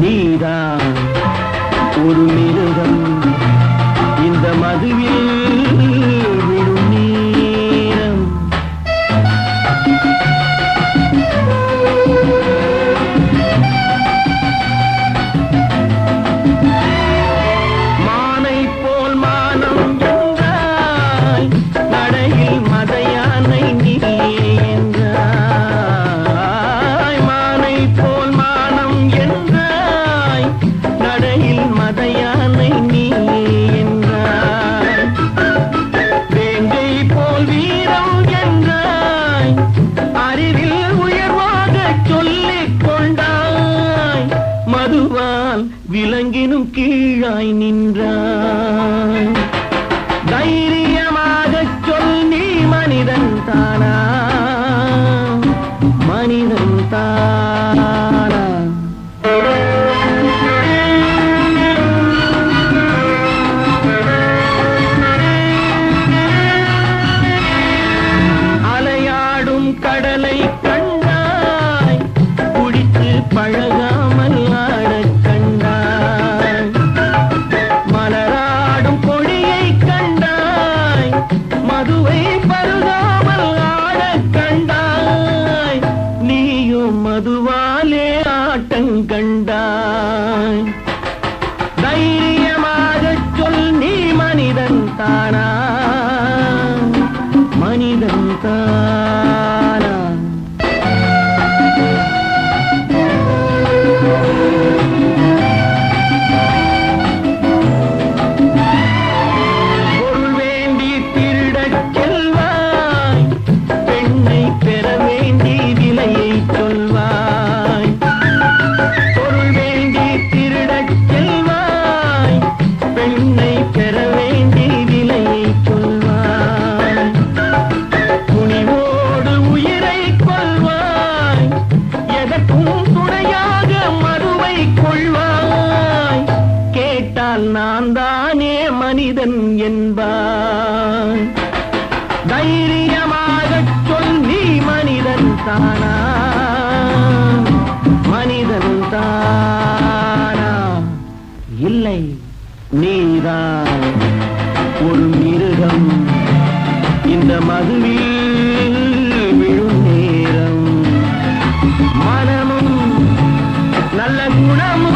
நீதான் ஒரு மிருகம். இந்த மதுவில் எனும் கீழாய் நின்றார் మనిదంతా தானா? மனிதன் இல்லை நீதான். ஒரு மிருகம். இந்த மதுவில் விழும் மனமும் நல்ல குணமும்